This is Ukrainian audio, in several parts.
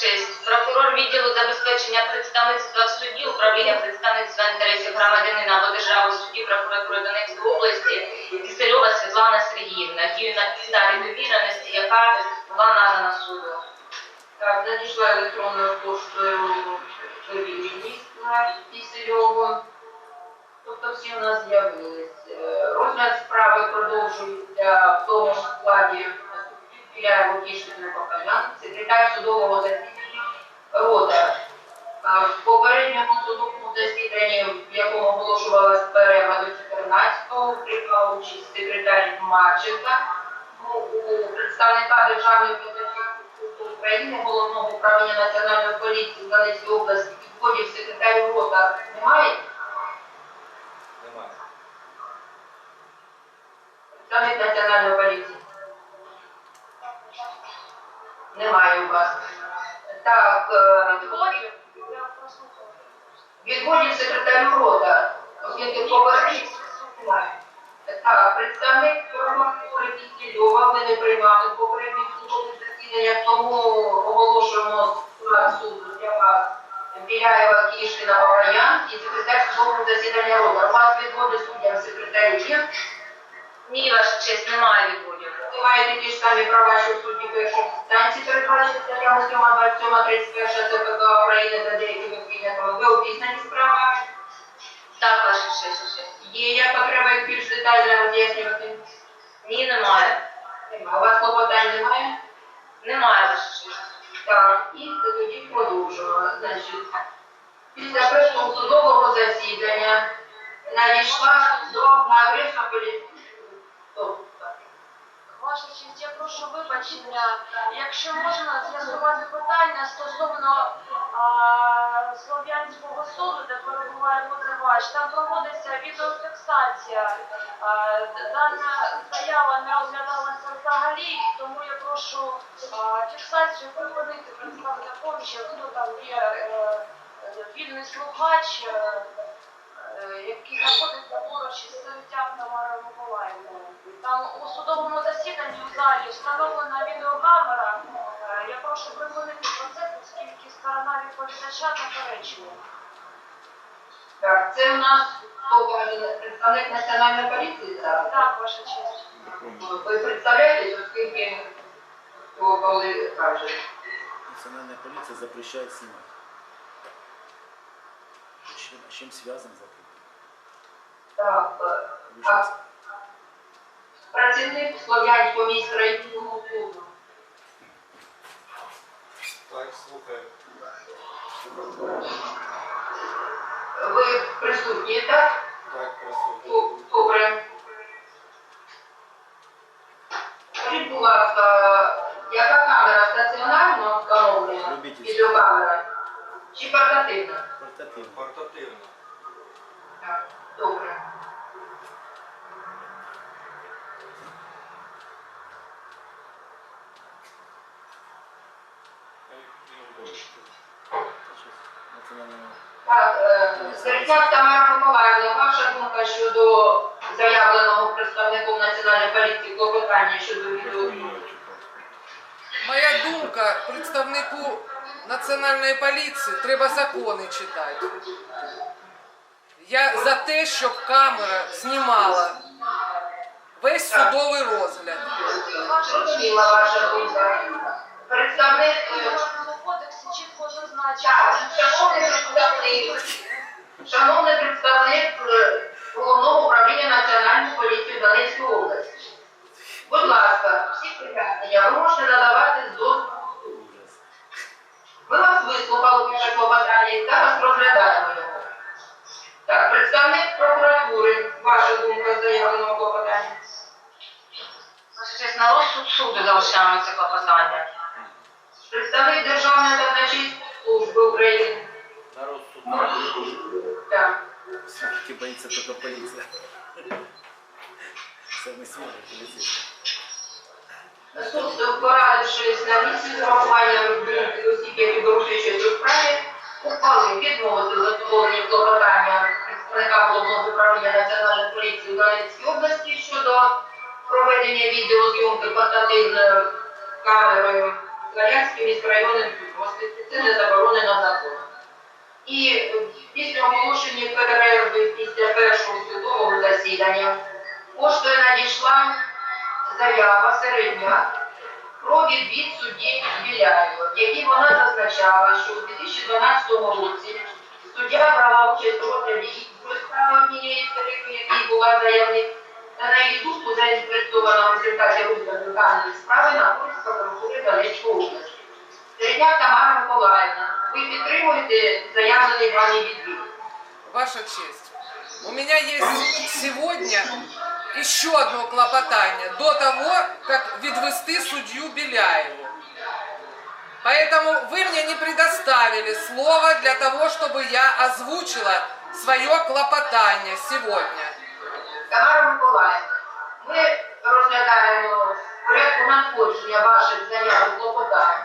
честь. Прокурор відділу забезпечення представництва в суді, управління представництва інтересів громадянина або держави в суді прокуратури Донецької області Кисельова Світлана Сергіївна, дію на підставі довіреності, яка була надана суду. Так, надійшла електронною поштою довіреність Кисельову. Тобто всі у нас з'явились. Розгляд справи продовжується в тому ж складі Кішкіна Покалян, секретар судового засідання Рота. Е, В попередньому судовому засіданні, в якому оголошувалась перерва до 14-го, приймала участь секретар Марченка. Ну, у представника Державної прикордонної України, головного управління Національної поліції в Донецькій області, підходів секретарю рота немає. Немає. Представник Національної поліції. Немає у вас. Так, е, Відводів відводів секретарю рота, оскільки попередньо. Так, представник прокуратури Кісільова, ви не приймали попередніх судових засіданнях, тому оголошуємо суду для вас Біляєва, Кішкіна, Паваян і секретар судового засідання рота. У вас відводи суддям секретарів є? Ні, ваша честь, немає відводів. Ви маєте ті ж самі права, що в суді першої інстанції передбачені статтями 7, 27, 31 ЦПК України та деякими прийнятими. Ви обізнані з правами? Так, ваша честь. Є я потреба їх більш детально роз'яснювати? Ні, немає. Немає. У вас клопотань немає? Немає ваша честь. Так, і тоді продовжуємо. Значить, після першого судового засідання надійшла до на адресу поліції. Ваша честь, я прошу вибачення, якщо можна з'ясувати питання стосовно а, Слов'янського суду, де перебуває позивач, там проводиться відеофіксація. Дана заява не розглядалася взагалі, тому я прошу а, фіксацію припинити представником, що хто там є е, вільний слухач, е, е, який знаходиться поруч із Савітяк Тамарою Миколаївною. Там у судовому засіданні в залі встановлена відеокамера. Е, Я прошу припинити процес, оскільки сторона відповідача заперечує. Так, це у нас хто каже, представник національної поліції зараз. Так, ваша честь. Ви представляєте, оскільки хто коли каже. Национальная полиция запрещает снимать. Чем, с чем связан запрет? Так, е, Вы же а працівник Слов'янського міськрайонного суду. Так, слухаю. Ви присутні, так? Так, присутній. Ду- Добре. Скажіть, будь ласка, яка камера стаціонарно встановлена? Любительська. Відеокамера? Чи портативна? портативно. Портативно. Так, добре. Сейчас национальная... Е, Тамара Миколаївна, ваша думка щодо заявленого представником Національної поліції клопотання щодо відео. Моя думка представнику національної поліції треба закони читати. Я за те, щоб камера знімала весь судовий розгляд. Зрозуміла ваша думка. Представник е, кодексі чітко зазначено. Так, шановний представник, шановний представник е, головного управління Національної поліції Донецької області. Будь ласка, всі ви можете надавати дозволу. Ми вас вислухали ваше клопотання і зараз розглядаємо його. Так, представник прокуратури, ваша думка з заявленого клопотання. На розсуд суду залишаємо це клопотання. Представник Державної казначейської служби боится только полиция. Самый смелый полицейский. Суд, порадившись на місці з урахуванням думки осіб, які участь у справі, ухвалив відмовити задоволення клопотання представника головного управління Національної поліції у Донецькій області щодо проведення відеозйомки портативною камерою Славянським міськрайонним не заборонено законом. І після оголошення перерви після першого судового засідання поштою надійшла заява середня про відвід судді Біляєва, в якій вона зазначала, що у 2012 році суддя брала участь у розгляді іншої справи однієї сторінки, якій була заявник, та на її думку заінтересована в результаті розгляду даної справи на користь прокуратури Донецької області. Середняк Тамара Миколаївна, ви підтримуєте заявлений вами відвід? Ваша честь, у меня есть сегодня еще одно клопотание до того, как відвести судью Беляеву. Поэтому вы мне не предоставили слово для того, чтобы я озвучила свое клопотание сегодня. Тамара Миколаївна, ми розглядаємо в порядку надходження ваших заяв і клопотань.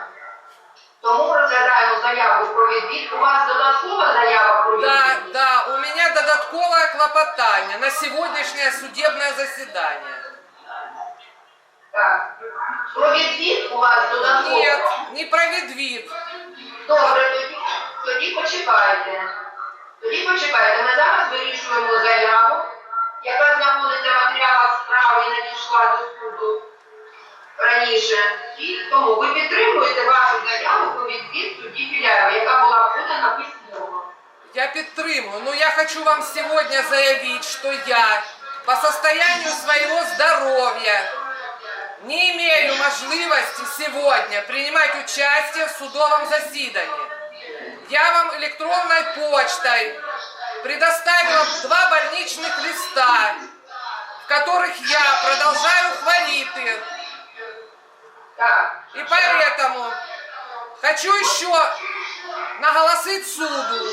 Тому розглядаємо заяву про відвід. У вас додаткова заява про Да, відвід? да, у меня додатковое клопотание на сегодняшнее судебное заседание. Так. Про відвід у вас додатково? Нет, не про відвід. Добре, тоді, тоді почекайте. Тоді почекайте. Ми зараз вирішуємо заяву, яка знаходиться в матеріалах справи і надійшла до суду раніше. І тому ви підтримуєте вашу заяву про відвід судді Біляєва, яка була подана письмово. Я підтримую, но я хочу вам сегодня заявить, что я по состоянию своего здоровья не имею можливости сегодня принимать участие в судовом заседании. Я вам электронной почтой предоставила два больничных листа, в которых я продолжаю хвалиты. Так. И поэтому хочу еще наголосить суду,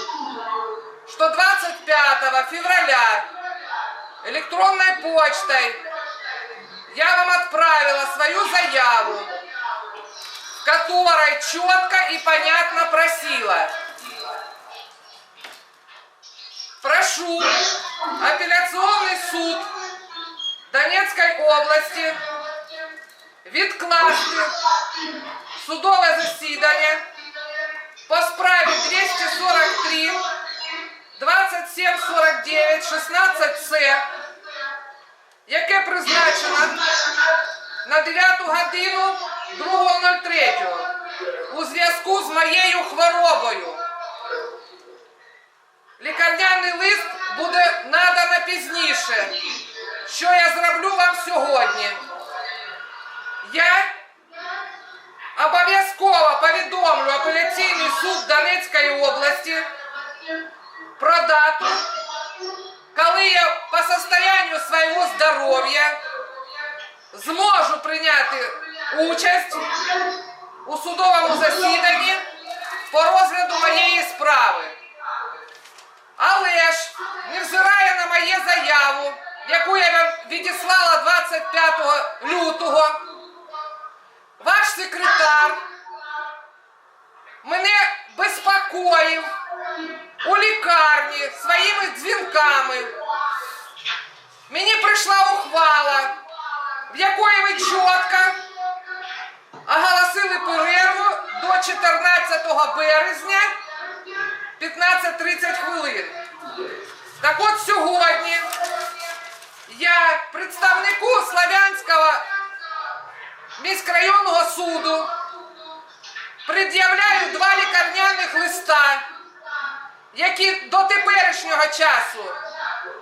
что 25 февраля электронной почтой я вам отправила свою заяву, в которой четко и понятно просила. Прошу апелляционный суд Донецкой области відкласти судове засідання по справі 243 2749 16С, яке призначено на 9 годину 2.03 у зв'язку з моєю хворобою. Лікарняний лист буде надано пізніше, що я зроблю вам сьогодні. Я обов'язково повідомлю апеляційний суд Донецької області про дату, коли я по состоянию свого здоров'я зможу прийняти участь у судовому засіданні по розгляду моєї справи. Але ж, невзирає на моє заяву, яку я відіслала 25 лютого, ваш секретар мене безпокоїв у лікарні своїми дзвінками. Мені прийшла ухвала, в якої ви чітко оголосили перерву до 14 березня 15-30 хвилин. Так от сьогодні я представнику Славянського міськрайонного суду пред'являю два лікарняних листа, які до теперішнього часу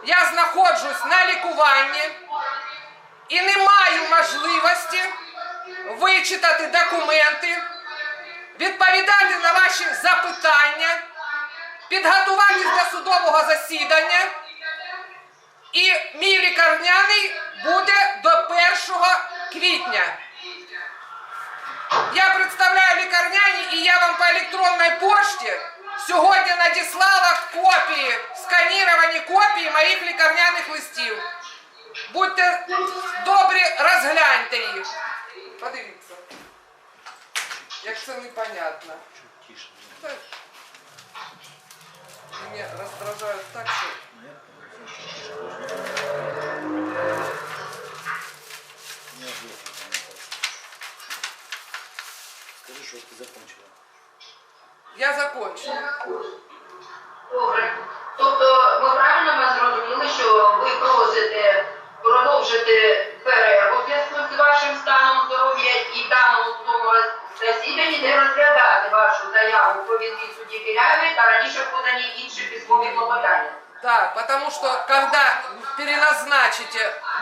я знаходжусь на лікуванні і не маю можливості вичитати документи, відповідати на ваші запитання, підготуватись до судового засідання. І мій лікарняний буде до 1 квітня. Я представляю лікарняні і я вам по електронній пошті сьогодні надіслала копії, сканіровані копії моїх лікарняних листів. Будьте добрі, розгляньте їх. подивіться. Як це непонятно. Чуть тише. Та, Мене роздражають так, що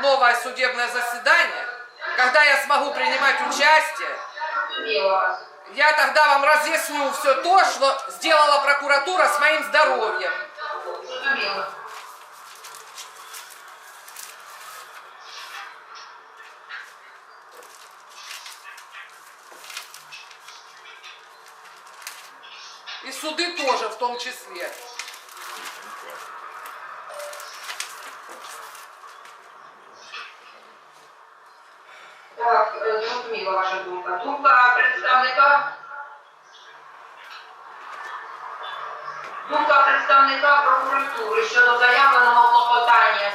Новое судебное заседание, когда я смогу принимать участие, я тогда вам разъясню все то, что сделала прокуратура с моим здоровьем. И суды тоже в том числе. Зрозуміла ваша думка. Думка представника. Думка представника прокуратури щодо заявленого клопотання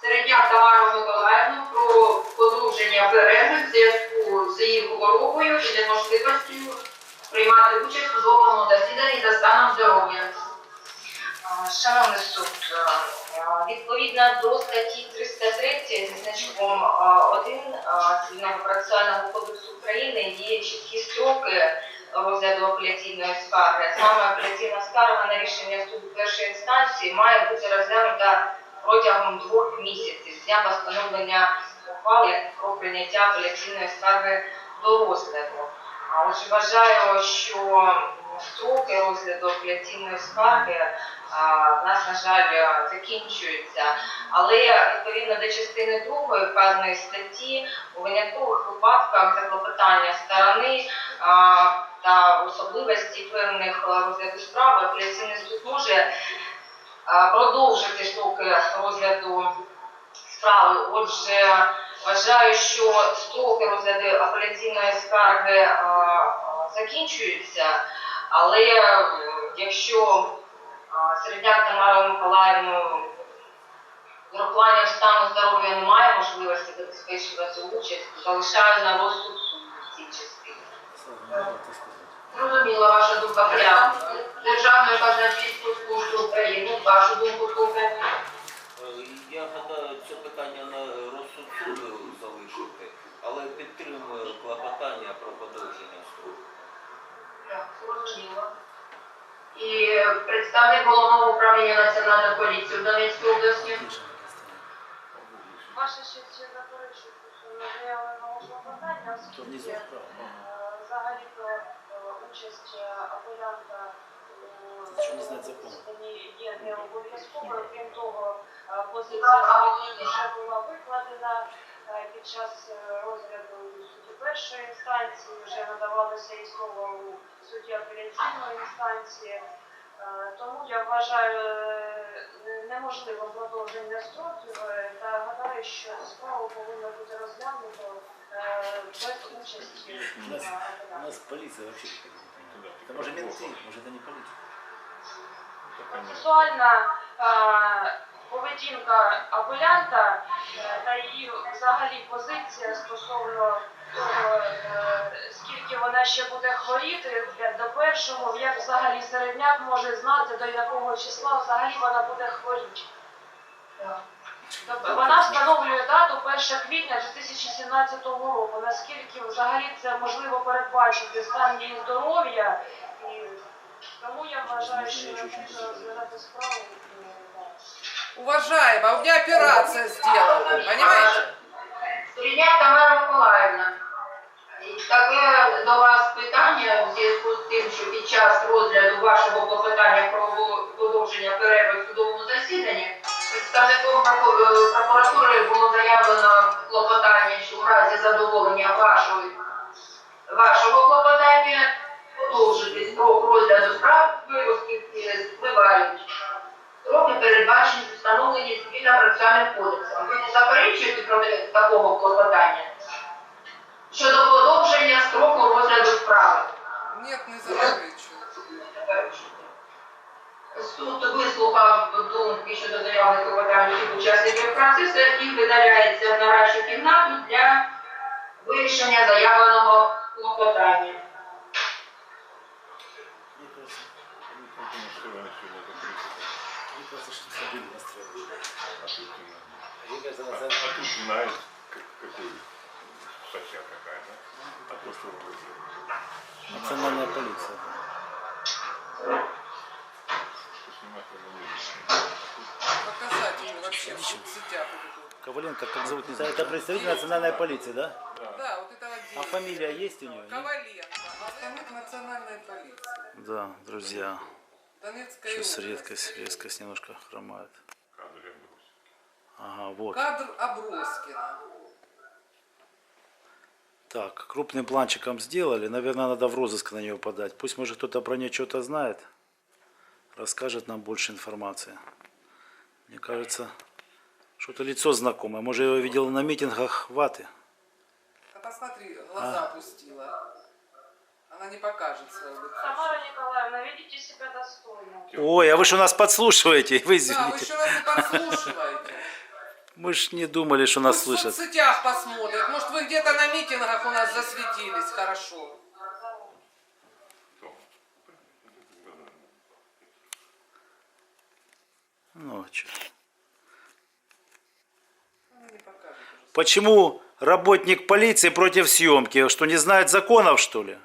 Середняк Тамару Миколаївну про подовження перерви в зв'язку з її хворобою і неможливістю приймати участь у судовому засіданні за станом здоров'я. Шановний суд, а, відповідно до статті 303 зі значком 1 Цивільного процесуального кодексу України є чіткі строки розгляду апеляційної скарги. Саме апеляційна скарга на рішення суду першої інстанції має бути розглянута протягом двох місяців з дня постановлення ухвали про прийняття апеляційної скарги до розгляду. Отже, вважаю, що строки розгляду апеляційної скарги в нас, на жаль, е, закінчуються. Але відповідно до частини другої вказаної статті у виняткових випадках за клопотання сторони та особливості певних е, розгляду справи апеляційний суд може а, продовжити строки розгляду справи. Отже, вважаю, що строки розгляду апеляційної скарги а, закінчуються, але е, якщо Середняк Тамара Миколаївну з урахуванням стану здоров'я немає можливості забезпечувати участь, залишаю на розсуд суду в цій частині. Зрозуміла ваша думка прямо. Державної казначейської служби України. Вашу думку слухаємо. Я гадаю, це питання на розсуд суду залишити, але підтримую клопотання про подовження строку. Так, зрозуміло. І представник головного управління Національної поліції в Донецькій області. Ваша я заперечую стосовно заявленого клопотання, оскільки е, взагалі-то е, участь е, апелянта що не знає закону. засіданні є не обов'язковою. Крім того, е, позиція вже була викладена е, під час е, розгляду першої інстанції, вже надавалося і слово у суді апеляційної інстанції. Е, Тому я вважаю е, неможливим продовження строків е, та гадаю, що справу повинно бути розглянуто е, без участі У нас, е, у апелянта. нас полиция вообще как-то не понимает. Это может менты, может это не полиция. Процесуальна е, поведінка апелянта е, та її взагалі позиція стосовно того, е, скільки вона ще буде хворіти до першого, як взагалі середняк може знати, до якого числа взагалі вона буде хворіти. Тобто вона встановлює дату 1 квітня 2017 року. Наскільки взагалі це можливо передбачити стан її здоров'я, і тому я вважаю, що необхідно розглядати справу. да. Уважаемая, у меня операция сделана, понимаете? Середняк Тамара Миколаївна. Таке до вас питання в зв'язку з тим, що під час розгляду вашого клопотання про подовження перерви в судовому засіданні представником е, прокуратури було заявлено клопотання, що в разі задоволення вашої, вашого клопотання подовжити строк розгляду справи, оскільки спливають строки передбачені встановлені цивільно процесуальним кодексом. Ви не заперечуєте проти такого клопотання? Щодо подовження строку розгляду справи. Нет, не заперечую. Суд вислухав думки щодо заявних клопотань всіх учасників процесу і видаляється в нарадчу кімнату для вирішення заявленого клопотання. Мне кажется, что стабильно настроились. Мне кажется, на А тут знаешь, как- вот. Коваленко, как зовут, не знаю. Это представитель национальной полиции, да? Да, вот это А отдельно. фамилия есть у него? Коваленко, основник национальной полиции. Да, друзья. Донецкая Сейчас область. резкость, немножко хромает. Ага, вот. Кадр Оброскина. Так, крупным планчиком сделали. Наверное, надо в розыск на нее подать. Пусть, может, кто-то про нее что-то знает. Расскажет нам больше информации. Мне кажется, что-то лицо знакомое. Может, я его видел на митингах ваты. А посмотри, глаза опустила. Она не покажет своего лица. Тамара Николаевна, ведите себя достойно. Ой, а вы что нас подслушиваете? Вы Да, вы извините. еще нас и подслушиваете. Мы ж не думали, что нас Пусть в слышат. соцсетях посмотрят. Может, вы где-то на митингах у нас засветились хорошо. Ну, чё. Она Почему работник полиции против съемки? Что не знает законов, что ли?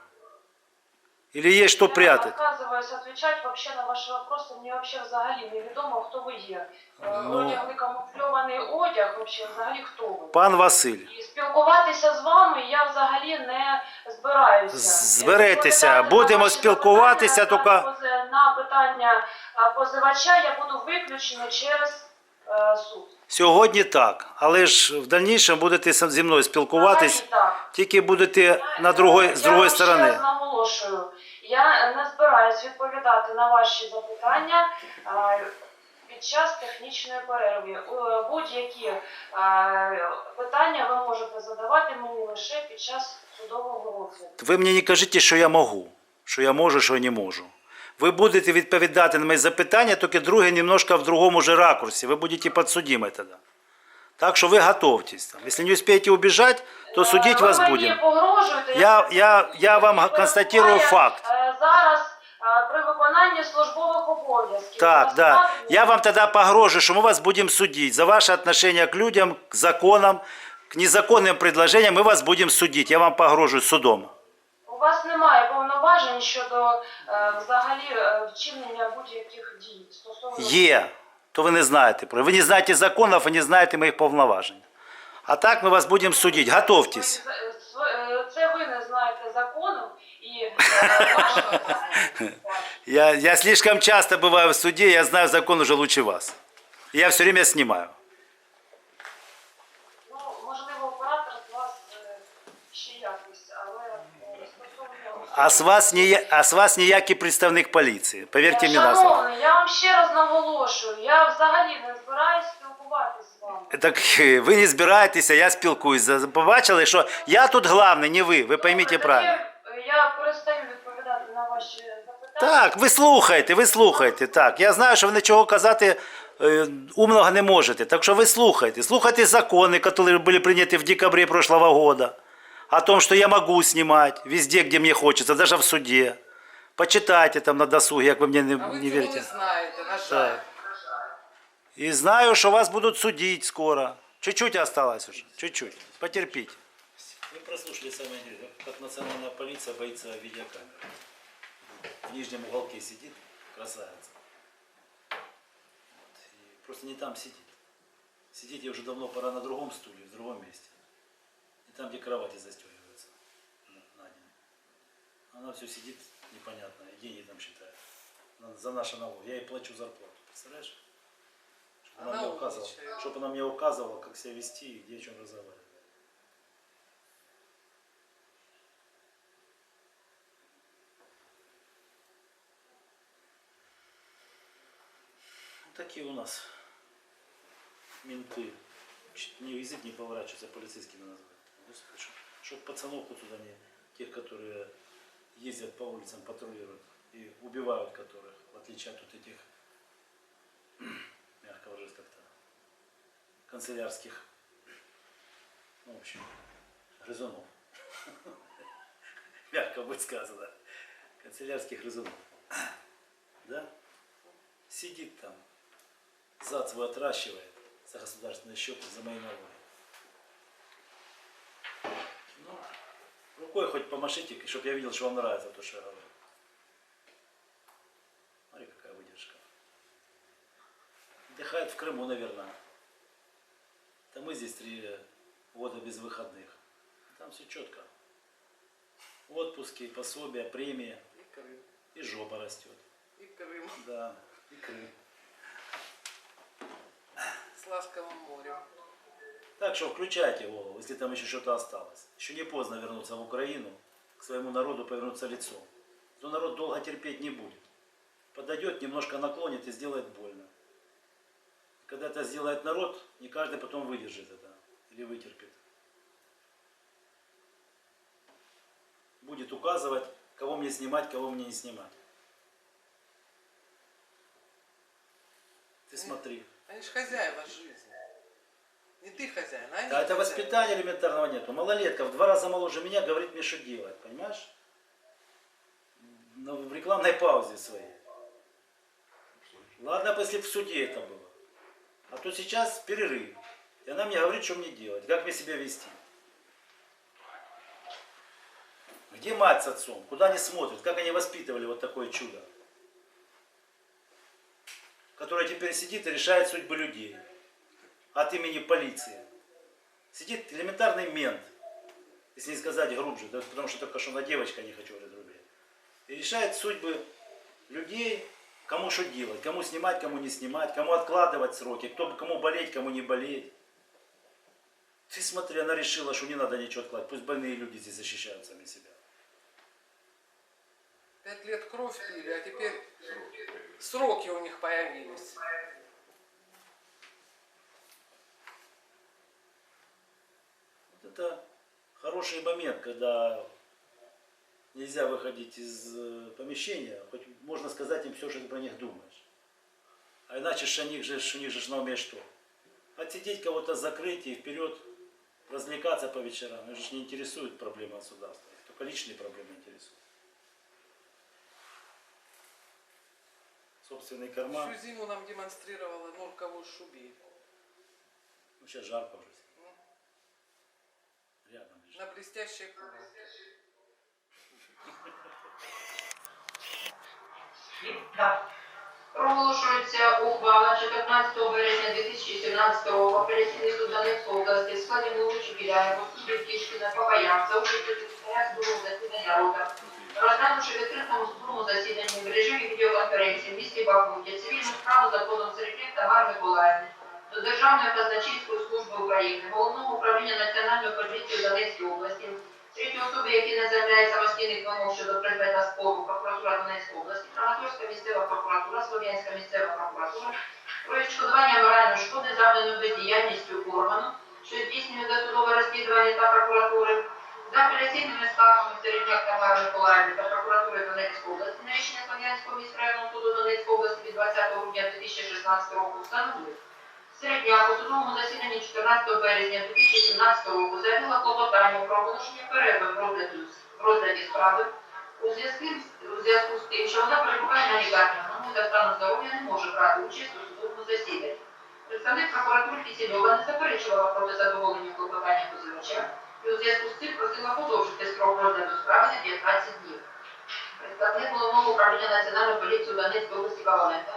Или есть что Я прятать? отказываюсь отвечать вообще на ваші вопроси. Мені вообще взагалі невідомо, хто ви є. Е, Ну. Одягли камуфльований одяг, вообще взагалі хто ви. Пан Василь. І спілкуватися з вами я взагалі не збираюся. Зберетеся. Будемо спілкуватися, тільки- на питання позивача я буду виключена через е, суд. Сьогодні так, але ж в дальнішому будете зі мною спілкуватись, так. тільки будете на другої, з Я другої вам ще сторони. раз наголошую, я не збираюсь відповідати на ваші запитання під час технічної перерви. Е, Будь-які питання ви можете задавати мені лише під час судового розгляду. Ви мені не кажіть, що я можу, що я можу, що я не можу Ви будете відповідати на мої запитання, тільки друге немножко в другому же ракурсі. Ви будете підсудимі тоді. Так що ви готовтесь. Там. Якщо не успієте убіжати, то судити Е, вас ви мені будемо. погрожуєте. Я- я- я вам перебуваю, констатирую факт. е, Зараз е, при виконанні службових обов'язків. Так, да. Насправді- Я вам тогда погрожу, что мы вас будем судить за ваше отношение к людям, к законам, к незаконным предложениям. Мы вас будем судить. Я вам погрожу судом. У вас немає повноважень щодо е, взагалі е, вчинення будь-яких дій стосовно Є. То ви не знаєте про. Ви не знаєте законів, ви не знаєте моїх повноважень. А так ми вас будемо судити. Готовтесь. Ви- е, Це ви не знаєте закону і е, Я, я слишком часто бываю в суде, я знаю закон уже лучше вас. Я все время снимаю. ну можливо оператор з вас е, ще якось, але е, стосовно А з вас, не, а з вас ніякий представник поліції. Повірте мені на слово. Шановний, я вам ще раз наголошую, я взагалі не збираюсь спілкуватися з вами. Так е, ви не збираєтеся, я спілкуюся. Побачили, що я тут головний, не ви. Ви пойміть правильно. тоді, Я перестаю відповідати на ваші запитання. Так, ви слухайте, ви слухайте. Так, я знаю, що ви нічого казати е, умного не можете. Так що ви слухайте. Слухайте закони, які були прийняті в декабре прошлого года. О том, что я могу снимать везде, где мне хочется, даже в суде. Почитайте там на досуге, як ви мені не, А вы не вірите. не знаете, на жаль. Так. И знаю, что вас будут судить скоро. Чуть-чуть осталось уже, чуть-чуть. Потерпите. Вы прослушали самое интересное, как национальная полиция боится видеокамеры. В нижнем уголке сидит красавица. Вот. И просто не там сидит. Сидеть ей уже давно пора на другом стуле, в другом месте. Там, где кровати застегиваются на, на день. Она все сидит непонятно, и деньги там считает. На- За наши налоги. Я ей плачу зарплату. Представляешь? Чтобы она, Она мне указывала, умничает. чтобы она мне указывала, как себя вести и где о чем разговаривать. Вот такие у нас менты. Не язык не поворачивается. Господи, что, Чтобы пацанов вот сюда не, тех, которые ездят по улицам, патрулируют и убивают которых, в отличие от вот этих, мягко выразить как-то, канцелярских, ну, в общем, грызунов. Мягко будет сказано. Канцелярских грызунов. Да? Сидит там, зад свой отращивает за государственные счеты, за мои налоги. Ну, рукой хоть помашите, чтобы я видел, что вам нравится то, что я говорю. Смотри, какая выдержка. Отдыхает в Крыму, наверное. Да мы здесь три года без выходных. Там все четко. Отпуски, пособия, премии. И Крым, И жопа растет. и Крым Да, и Крым. с ласковым морем. Так что включайте голову, если там еще что-то осталось. Еще не поздно вернуться в Украину, к своему народу повернуться лицом. Но народ долго терпеть не будет. Подойдет, немножко наклонит и сделает больно. Когда это сделает народ, не каждый потом выдержит это или вытерпит. Будет указывать, кого мне снимать, кого мне не снимать. Ты смотри. Они же хозяева жизни. Не ты хозяин, а Да это хозяева. воспитания элементарного нету. Малолетка в два раза моложе меня говорит мне, что делать, понимаешь? Но в рекламной паузе своей. Ладно, если бы в суде это было. А то сейчас перерыв. И она мне говорит, что мне делать, как мне себя вести. Где мать с отцом? Куда они смотрят? Как они воспитывали вот такое чудо? Которое теперь сидит и решает судьбы людей от имени полиции. Сидит элементарный мент, если не сказать грубже, да, потому что только что на девочка не хочу говорить грубее. И решает судьбы людей, кому что делать, кому снимать, кому не снимать, кому откладывать сроки, кто, кому болеть, кому не болеть. Ты смотри, она решила, что не надо ничего откладывать, пусть больные люди здесь защищают сами себя. Пять лет кровь пили, а теперь сроки у них появились. Это хороший момент, когда нельзя выходить из э, помещения, хоть можно сказать им все, что ты про них думаешь. А иначе ж них же, у них же на уме что? Отсидеть кого-то закрыть и вперед развлекаться по вечерам. Их же не интересует проблемы государства, только личные проблемы интересуют. Собственный карман. Всю зиму нам демонстрировала норковую шубейку. Ну, сейчас жарко уже. На блестящей кухне. Проголошується ухвала 14 березня 2017 року апеляційний суд Донецької області в складі Лугачі Біляєва, Кішкіна, Папаян, за участю секретаря судового засідання рота, розглянувши в відкритому судовому засіданні в режимі відеоконференції в місті Бахмуті цивільну справу за кодом Середняк Тамар Миколаївни до Державної казначейської служби України, Головного управління Національної поліції в Донецькій області, Третій особи, які не заявляють самостійних вимог щодо предмета спору, прокуратура Донецької області, Краматорська місцева прокуратура, Слов'янська місцева прокуратура, про відшкодування моральної шкоди, завданої бездіяльністю органу, що здійснює досудове розслідування та прокуратури, за апеляційними скаргами Середняк Тамари Миколаївни та прокуратури Донецької області на рішення Слов'янського міськрайонного суду Донецької області від 20 грудня 2016 року Середняк у судовому засіданні 14 березня 2017 року заявила клопотання про оголошення перерви в розгляді, справи у зв'язку, у з тим, що вона перебуває на лікарняному за стану здоров'я не може брати участь у судовому засіданні. Представник прокуратури Кисельова не заперечувала проти задоволення клопотання позивача і у зв'язку з цим просила подовжити строк розгляду справи на 19 днів. Представник головного управління Національної поліції Донецької області Коваленка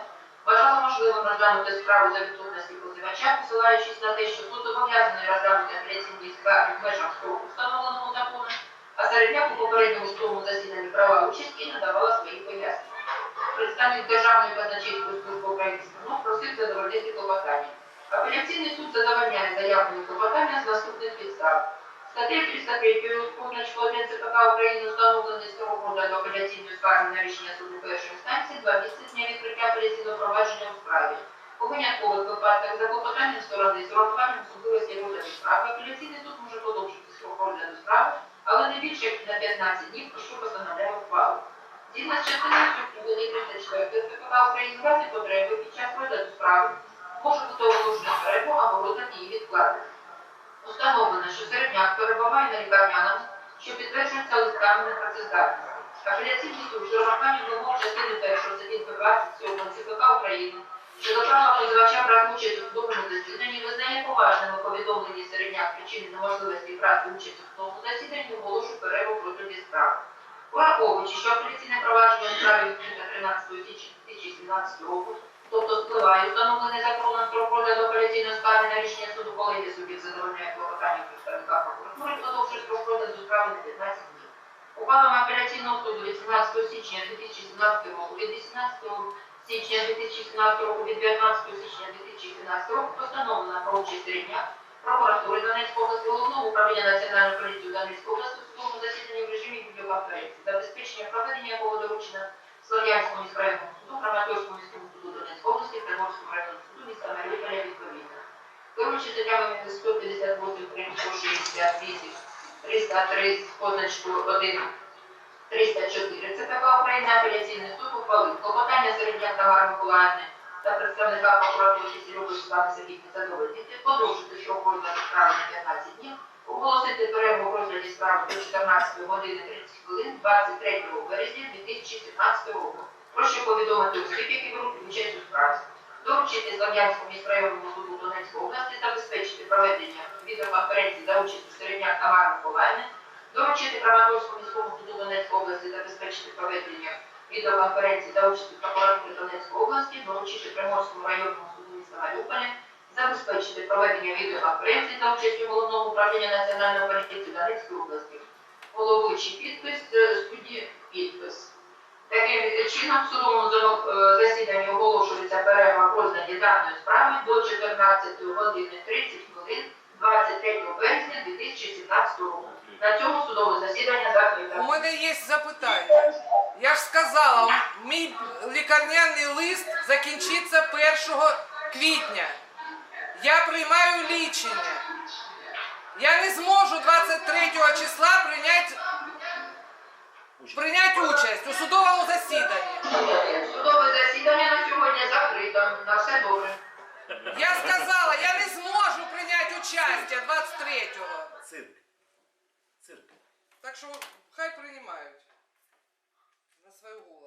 вважала можливим розглянути справу за відсутності позивача, посилаючись на те, що суд зобов'язаний розглянути апеляційні скарги в межах строку, встановленого законом, а середняк у попередньому судовому засіданні права участі надавала свої пояснення. Представник Державної казначейської служби України Смирнов просив задовольнити клопотання. Апеляційний суд задовольняє заявлені клопотання з наступних підстав. Статтею 303 позначку 1 ЦПК України встановлений строк розгляду апеляційної скарги на рішення суду першої інстанції два місяці з дня відкриття апеляційного провадження у справі. У виняткових випадках за клопотанням сторони з урахуванням особливості розгляду справи апеляційний суд може подовжити строку розгляду справи, але не більше як на 15 днів, що постановляє ухвалу. Згідно з частиною 2 34 КПК України, разі потреби під час розгляду справи може бути оголошено перерву або розгляд її відкладення. Установлено, що середняк перебуває на лікарняному, що підтверджується листками непрацездатності. Апеляційний суд з урахуванням вимог частини 1 статті 27 ЦПК України щодо права позивача брати участь у судовому засіданні визнає поважними повідомлені середняк причини неможливості брати участь у судовому засіданні оголошує перерву в справи. Враховуючи, що апеляційне провадження у справі відкрите 13 січня 2017 року, тобто спливає встановлений законом строк розгляду апеляційної скарги на рішення суду колегії суддів задовольняє клопотання представника прокуратури, продовжує строк розгляду справи на 15 днів. Ухвалами апеляційного суду від 17 січня 2017 року, від 18 січня 2017 року, від 19 січня 2017 року постановлено про участь рівня прокуратури Донецької області, головного управління Національної поліції Донецької області судовому засіданні в режимі відеоконференції, забезпечення проведення якого доручено Слов'янському міськрайонному суду, Краматорському міському суду Донецької області, Приморському районному суду міста Маріуполя відповідно. Керуючи статтями 158, 168, 303 з позначкою 1 304 ЦПК України апеляційний суд ухвалив клопотання середня Тамари Миколаївни та представника прокуратури Кисельової Світлани Сергійовни задовольнити, подовжити строк розгляду справи на 15 днів, оголосити перерву в розгляді справи до 14 години 30 хвилин 23 березня 2017 року. Прошу повідомити осіб, які беруть участь у справі. Доручити Слов'янському міськрайонному суду Донецької області забезпечити проведення відеоконференції за участі середняк Тамари Миколаївни, доручити Краматорському міському суду Донецької області забезпечити проведення відеоконференції за участі прокуратури Донецької області, доручити Приморському районному суду міста Маріуполя, забезпечити проведення відеоконференції за участю головного управління Національної поліції Донецької області. Головуючий підпис, е, судді підпис. Таким чином, в судовому е, засіданні оголошується перерва розгляді даної справи до 14 години 30 хвилин 23 березня 2017 року. На цьому судове засідання У мене є запитання. Я ж сказала, мій лікарняний лист закінчиться 1 квітня. Я приймаю лічення. Я не зможу 23 числа прийняти, прийняти участь у судовому засіданні. Судове засідання на сьогодні закрито. На все добре. Я сказала, я не зможу прийняти участя 23-го. Цирк. Цирк. Так що хай приймають на свою голову.